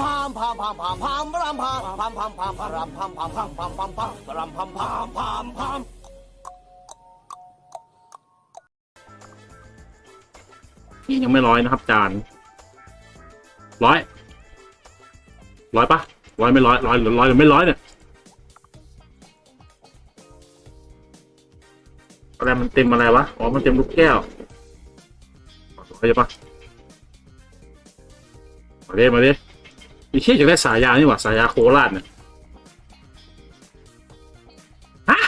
พามพามพามพามพามรำพามพามพามพามพามพามพามพามพามพามพามพามพามพามพามนี่ยังไม่ร้อยนะครับ จานร้อยร้อยปะร้อยไม่ร้อยร้อยหรือร้อยหรือไม่ร้อยเนี่ยอะไรมันเต็มอะไรวะอ๋อมันเต็มลูกแก้วเข้าใจปะมาเดิมาเดิ มีเชี่ยอยากได้สายยานี่หว่าสายยาโคราชเนี่ยฮะ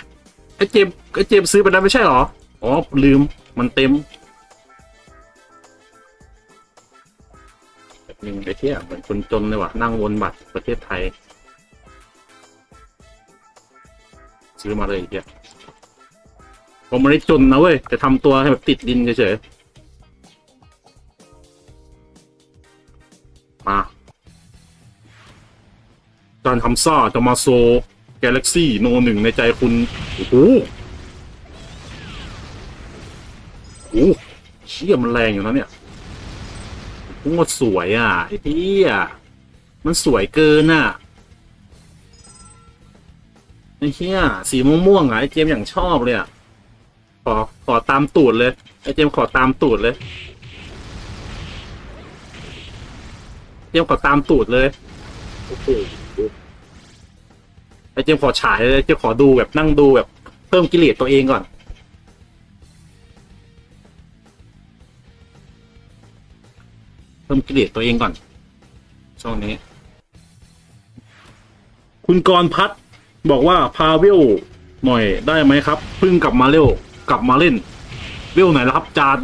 ไอเจมไอเจมซื้อไปแล้วไม่ใช่หรอ อ๋อ ลืมมันเต็มแบบนึงไอ้เที่ยเหมือนคนจนเลยว่ะนั่งวนบัตรประเทศไทย ซื้อมาเลยไอ้เที่ยผมไม่ได้จนนะเว้ยแต่ทำตัวให้แบบติดดินเฉยๆมา จานทำซ่าจะมาโซกาแล็กซี่โนหนึ่งในใจคุณ โอ้โหโอ้โหเชี่ยมันแรงอยู่นะเนี่ยโคตรสวยอะ ไอ้ที่อะมันสวยเกินอะ ไอ้เหี้ยสีม่วงๆอะ ไอ้เจมอย่างชอบเลยอะ ขอขอตามตูดเลย ไอ้เจมขอตามตูดเลย เจมขอตามตูดเลย โอ้โห ไอ้เจมขอฉายเลยเจมขอดูแบบนั่งดูแบบเพิ่มกิเลสตัวเองก่อน เพิ่มกิเลสตัวเองก่อน ช่วงนี้ คุณกรพัฒบอกว่าพาเวลหน่อยได้ไหมครับเพิ่งกลับมาเร็ว กลับมาเล่น เวลไหนล้วครับจาน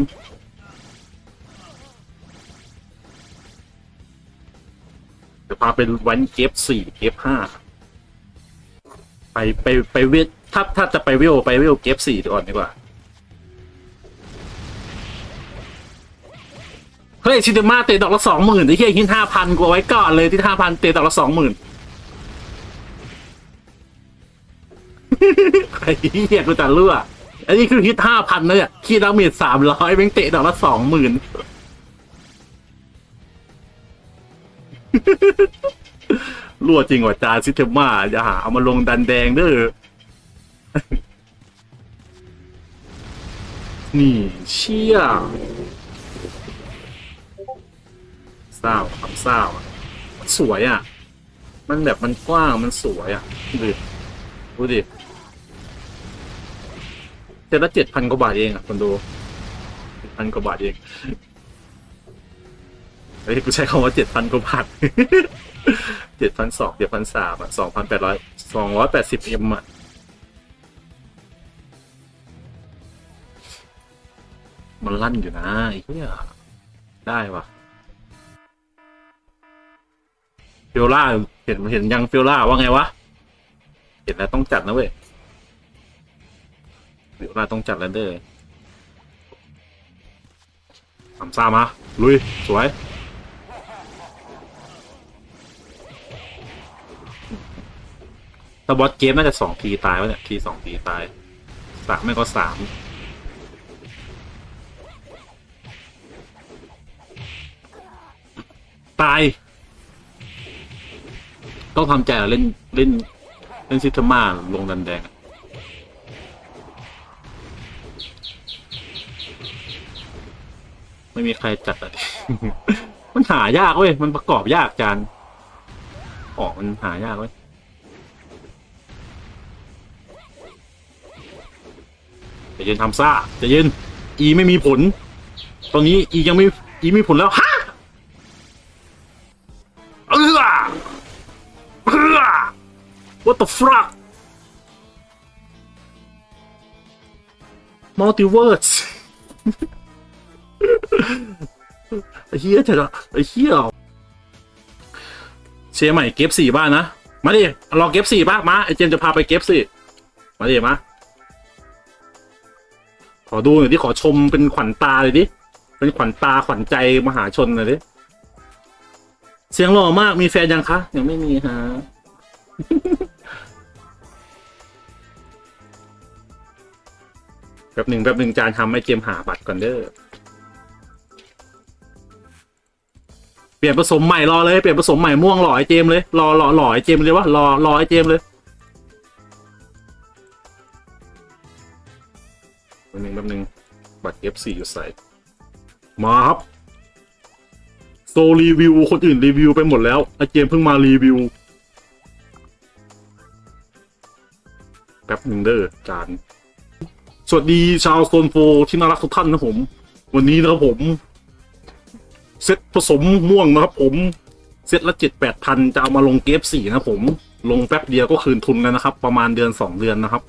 จะพาเป็นวันเกฟสี่เกฟห้า ไปไปไปเวทถ้าถ้าจะไปเวลไปเวลเกฟสี่ก่อนดีกว่า เฮ้ยชินเดมาเตะดอกละสองหมื่นไอ้เหี้ยหินห้าพันกูเอาไว้ก่อนเลยที่ห้าพันเตะดอกละสองหมื่นไอ้เหี้ยกูจะเลือกอันนี้คือฮิตห้าพันนะเนี่ยคีดาเมจสามร้อยแม่งเตะดอกละสองหมื่น รั่วจริงว่ะจานซิเทมาอย่าหาเอามาลงดันแดงเด้อ นี่เชี่ยเศร้าครับเศร้ามันสวยอะ มันแบบมันกว้างมันสวยอะดูดิดูดิเจ็ดละเจ็ดพันกว่าบาทเองอะคนดูเจ็ดพันกว่าบาทเอง เฮ้ยกูใช้คำว่าเจ็ดพันกว่าบาทเจ็ดพันสองเจ็ดพันสามอะสองพันแปดร้อยสองร้อยแปดสิบเอ็มอะมันลั่นอยู่นะไอ้เหี้ยได้ว่ะฟิลล่าเห็นเห็นยังฟิลล่าว่าไงวะ เห็นแล้วต้องจัดนะเว้ยฟิลล่าต้องจัดแล้วเด้อสามซามาลุย สวย ถ้าบอสเกมน่าจะสองทีตายวะเนี่ยทีสองทีตายสามไม่ก็สามตาย ต้องทำใจเล่นเล่น เล่นซิทมาลงดันแดงไม่มีใครจัดอะมันหายากเว้ย มันประกอบยากจานออกมันหายากเว้ย จะเย็นทำซ่าจะเย็นอีไม่มีผล ตอนนี้อียังไม่อีไม่มีผลแล้วฮะเออเออ what the fuck multiverse ไอ้เหี้ยเถอะไอ้เหี้ยเชียร์ใหม่เก็บสี่บ้านนะ มาดิลอเก็บสี่บ้างมาไอเจมจะพาไปเก็บสี่มาดิมา ขอดูหน่อยดิขอชมเป็นขวัญตาเลยดิ เป็นขวัญตาขวัญใจมหาชนหน่อยดิ เสียงหล่อมากมีแฟนยังคะ ยังไม่มีฮะ แป๊บหนึ่งแป๊บหนึ่งจานทำให้เจมหาบัตรก่อนเด้อ เปลี่ยนผสมใหม่รอเลย เปลี่ยนผสมใหม่ม่วงหล่อไอเจมเลย รอรอหล่อไอเจมเลยวะรอรอไอเจมเลย F4 อยู่ใส่มาครับโซรีวิว คนอื่นรีวิวไปหมดแล้วไอเจมเพิ่งมารีวิวแป๊บหนึ่งเด้อจาน สวัสดีชาวโซนโฟที่น่ารักทุกท่านนะผม วันนี้นะครับผม เซตผสมม่วงนะครับผม เซตละเจ็ดแปดพันจะเอามาลงเกฟสี่นะผม ลงแป๊บเดียวก็คืนทุนแล้วนะครับ ประมาณเดือนสองเดือนนะครับ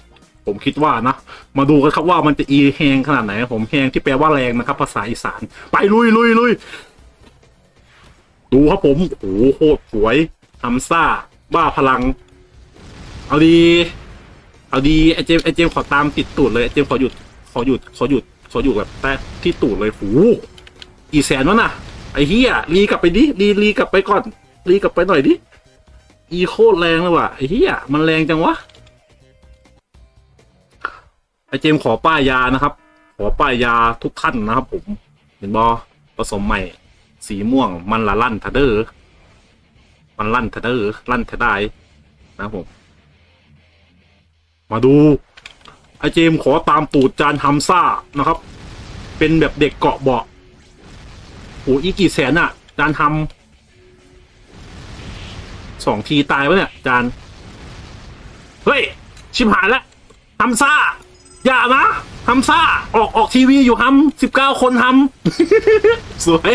ผมคิดว่านะ มาดูกันครับว่ามันจะอีแหงขนาดไหนผมแหงที่แปลว่าแรงนะครับ ภาษาอีสาน ไปลุยลุยลุยดูครับผม โอ้โหโคตรสวยอัมซ่า บ้าพลัง เอาดี เอาดีไอเจมไอเจมขอตามติดตูดเลยไอเจมขอหยุด ขอหยุด ขอหยุด ขอหยุดแบบแตะที่ตูดเลยหูกี่แสนวะน่ะ ไอเฮียรีกลับไปดิรีรีกลับไปก่อนรีกลับไปหน่อยดิ อีโคตรแรงเลยว่ะไอเฮียมันแรงจังวะ ไอเจมขอป้ายยานะครับ ขอป้ายยาทุกท่านนะครับ ผม เห็นบอผสมใหม่ สีม่วง มันละลั่นทะเดอร์มันลั่นทะเดอร์ลั่นทะได้นะครับผม มาดู ไอเจมขอตามตูดจานฮัมซ่านะครับ เป็นแบบเด็กเกาะเบาะโอ้อีกี่แสนอะจานทำสองทีตายวะเนี่ยจานเฮ้ย ชิบหายแล้วฮัมซ่า อย่านะฮัมซ่า ออกออกทีวีอยู่ฮัมสิบเก้าคนฮัมสวย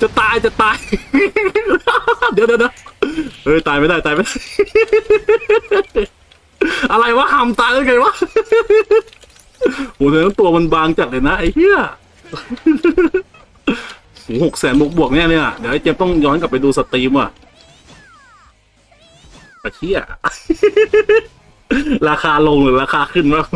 จะตายจะตายเดี๋ยวเดี๋ยวเดี๋ยวเฮ้ย ตายไม่ได้ตายไม่ได้ อะไรวะหำตายได้ไงวะโหแต่ทั้งตัวมันบางจัดเลยนะไอ้เหี้ยหกแสนบวกบวกเนี่ยเนี่ย เดี๋ยวไอ้เจมต้องย้อนกลับไปดูสตรีมว่ะไอ้เหี้ย ราคาลงหรือราคาขึ้นบ้าง